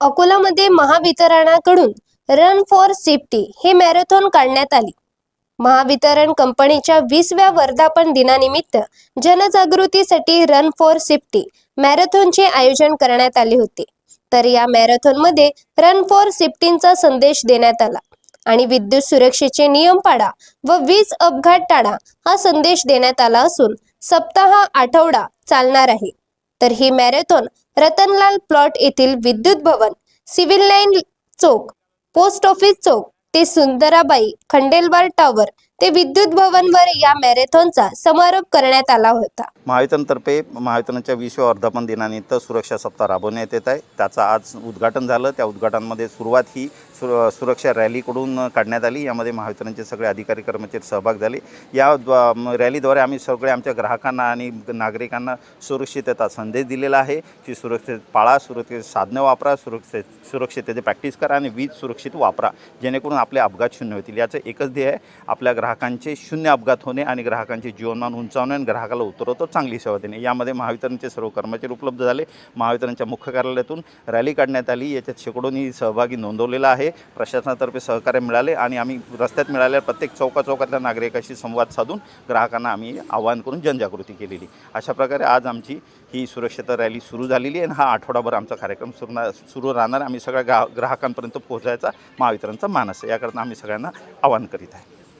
अकोलामध्ये महावितरणाकडून run for safety हे marathon काढण्यात आली. महावितरण कंपनीच्या वीसव्या वर्धापन दिनानिमित्त जनजागृतीसाठी रन फॉर सेफ्टी मॅरेथॉनचे आयोजन करण्यात आले होते. तर या मॅरेथॉनमध्ये रन फॉर सेफ्टींचा संदेश देण्यात आला आणि विद्युत सुरक्षेचे नियम पाळा व वीज अपघात टाळा हा संदेश देण्यात आला असून सप्ताह आठवडा चालणार आहे. तर ही मॅरेथॉन रतनलाल प्लॉट येथील विद्युत भवन सिव्हिल लाईन चौक पोस्ट ऑफिस चौक ते सुंदराबाई खंडेलवार टॉवर ते विद्युत भवनवर या मॅरेथॉनचा समारोप करण्यात आला होता. महावितरणतर्फे महावितरणच्या विश्व वर्धापन दिनानिमित्त सुरक्षा सप्ताह राबवण्यात येत आहे. त्याचं आज उद्घाटन झालं. त्या उद्घाटनामध्ये सुरुवात ही सुर सुरक्षा रॅलीकडून काढण्यात आली. यामध्ये महावितरणचे सगळे अधिकारी कर्मचारी सहभाग झाले. या रॅलीद्वारे आम्ही सगळे आमच्या ग्राहकांना आणि नागरिकांना सुरक्षितता संदेश दिलेला आहे की सुरक्षित पाळा सुरक्षित साधनं वापरा सुरक्षित सुरक्षिततेची प्रॅक्टिस करा आणि वीज सुरक्षित वापरा. जेणेकरून आपले अपघात शून्य होतील. याचं एकच ध्येय आहे. आपल्या ग्राहकांचे शून्य अपघात होणे आणि ग्राहकांचे जीवनमान उंचावणे आणि ग्राहकाला उतरवतो चांगली सेवा देणे. यामध्ये महावितरणचे सर्व कर्मचारी उपलब्ध झाले. महावितरणच्या मुख्य कार्यालयातून रॅली काढण्यात आली. याच्यात शेकडोनी सहभागी नोंदवलेला आहे. प्रशासनातर्फे सहकार्य मिळाले आणि आम्ही रस्त्यात मिळालेल्या प्रत्येक चौका चौकातल्या नागरिकाशी संवाद साधून ग्राहकांना आम्ही आवाहन करून जनजागृती केलेली. अशा प्रकारे आज आमची ही सुरक्षता रॅली सुरू झालेली आहे आणि हा आठवडाभर आमचा कार्यक्रम सुरू सुरू राहणार आम्ही सगळ्या ग्राहकांपर्यंत पोहोचायचा महावितरणचा मानस आहे. याकरता आम्ही सगळ्यांना आवाहन करीत आहे.